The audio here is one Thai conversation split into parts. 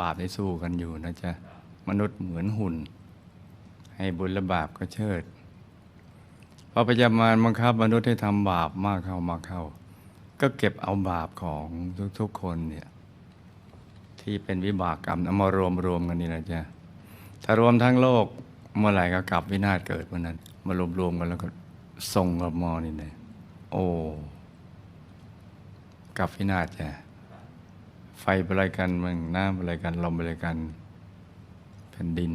บาปได้สู้กันอยู่นะจ๊ะ มนุษย์เหมือนหุ่น ให้บุญและบาปก็เชิดพอพยามารบังคับมนุษย์ให้ทำบาปมากเข้ามากเข้า ก็เก็บเอาบาปของทุกๆคนเนี่ยที่เป็นวิบากกรรมเอามารวมรวมกันนี่นะจ๊ะถ้ารวมทั้งโลกเมื่อไหร่ก็กลับวินาศเกิดเมื่อนั้น มารวมรวมกันแล้วก็ส่งกับมอนี่เลยโอ้กลับวินาศจ้ะ ไฟอะไรกันมึงน้ำอะไรกันลมอะไรกันแผ่นดิน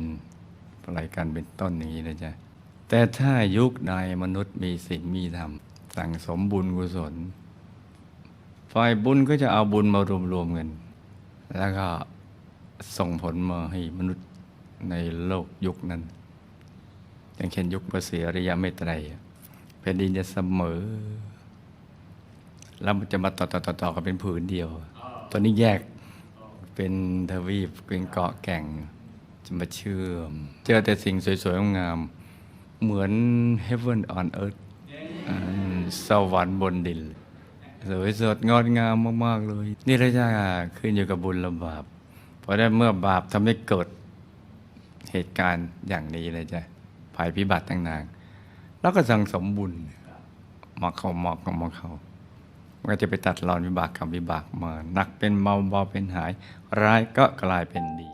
อะไรกันเป็นต้นอย่างนี้นะจ๊ะแต่ถ้ายุคใดมนุษย์มีศีลมีธรรม สั่งสมบุญกุศล ฝ่ายบุญก็จะเอาบุญมารวมๆกัน แล้วก็ส่งผลมาให้มนุษย์ในโลกยุคนั้น อย่างเช่นยุคพระศรีอริยเมตไตรแผ่นดินจะเสมอ แล้วมันจะมาต่อต่อต่อต่อกันเป็นผืนเดียว ตอนนี้แยก เป็นทวีปเป็นเกาะแก่งจะมาเชื่อม เจอแต่สิ่งสวยๆงาม เหมือน heaven on earth สวรรค์บนดิน สวยสดงดงามมาก ๆ เลย นี่ระยะขึ้นอยู่กับบุญและบาปเพราะได้เมื่อบาปทำให้เกิดเหตุการณ์อย่างนี้เลยจ้ะภัยพิบัติต่างๆ แล้วก็สั่งสมบุญมาเข้ามาเข้ามาเข้า มันก็จะไปตัดรอนวิบากกรรมวิบากมาหนักเป็นเบาเบาเป็นหาย ร้ายก็กลายเป็นดี